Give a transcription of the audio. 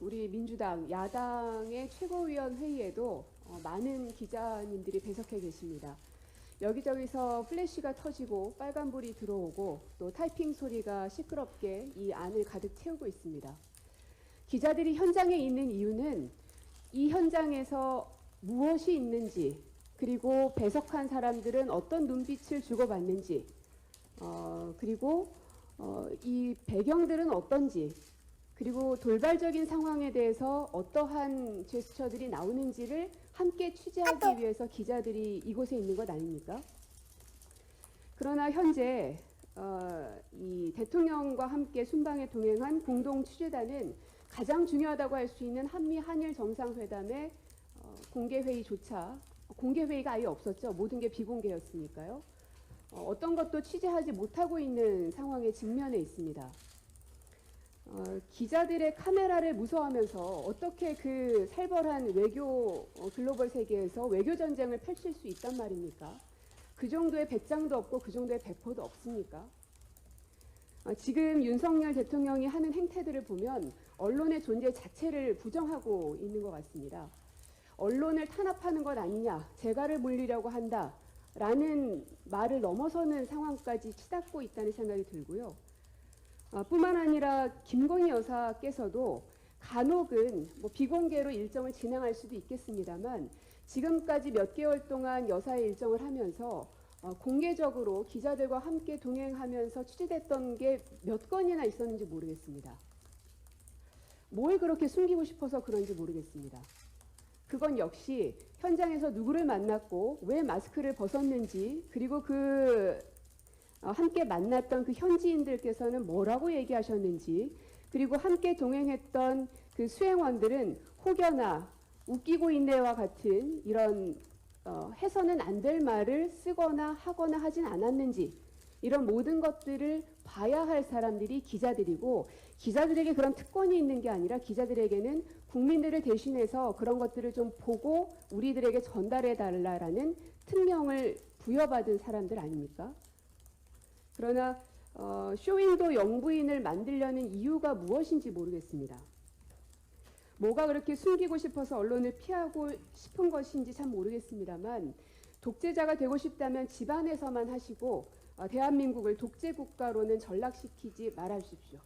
우리 민주당 야당의 최고위원 회의에도 어, 많은 기자님들이 배석해 계십니다. 여기저기서 플래시가 터지고 빨간불이 들어오고 또 타이핑 소리가 시끄럽게 이 안을 가득 채우고 있습니다. 기자들이 현장에 있는 이유는 이 현장에서 무엇이 있는지 그리고 배석한 사람들은 어떤 눈빛을 주고받는지 어, 그리고 어, 이 배경들은 어떤지 그리고 돌발적인 상황에 대해서 어떠한 제스처들이 나오는지를 함께 취재하기 위해서 기자들이 이곳에 있는 것 아닙니까? 그러나 현재 어, 이 대통령과 함께 순방에 동행한 공동 취재단은 가장 중요하다고 할 수 있는 한미 한일 정상회담의 어, 공개 회의조차 공개 회의가 아예 없었죠. 모든 게 비공개였으니까요. 어, 어떤 것도 취재하지 못하고 있는 상황에 직면해 있습니다. 어, 기자들의 카메라를 무서워하면서 어떻게 그 살벌한 외교 어, 글로벌 세계에서 외교 전쟁을 펼칠 수 있단 말입니까? 그 정도의 배짱도 없고 그 정도의 배포도 없습니까? 어, 지금 윤석열 대통령이 하는 행태들을 보면 언론의 존재 자체를 부정하고 있는 것 같습니다. 언론을 탄압하는 것 아니냐, 재갈을 물리려고 한다. 라는 말을 넘어서는 상황까지 치닫고 있다는 생각이 들고요. 아, 뿐만 아니라 김건희 여사께서도 간혹은 뭐 비공개로 일정을 진행할 수도 있겠습니다만 지금까지 몇 개월 동안 여사의 일정을 하면서 어, 공개적으로 기자들과 함께 동행하면서 취재됐던 게 몇 건이나 있었는지 모르겠습니다. 뭘 그렇게 숨기고 싶어서 그런지 모르겠습니다. 그건 역시 현장에서 누구를 만났고 왜 마스크를 벗었는지 그리고 그 어, 함께 만났던 그 현지인들께서는 뭐라고 얘기하셨는지 그리고 함께 동행했던 그 수행원들은 혹여나 웃기고 있네와 같은 이런 어, 해서는 안 될 말을 쓰거나 하거나 하진 않았는지 이런 모든 것들을 봐야 할 사람들이 기자들이고 기자들에게 그런 특권이 있는 게 아니라 기자들에게는 국민들을 대신해서 그런 것들을 좀 보고 우리들에게 전달해 달라라는 특명을 부여받은 사람들 아닙니까? 그러나 어, 쇼윈도 영부인을 만들려는 이유가 무엇인지 모르겠습니다. 뭐가 그렇게 숨기고 싶어서 언론을 피하고 싶은 것인지 참 모르겠습니다만 독재자가 되고 싶다면 집안에서만 하시고 어, 대한민국을 독재 국가로는 전락시키지 말아 주십시오.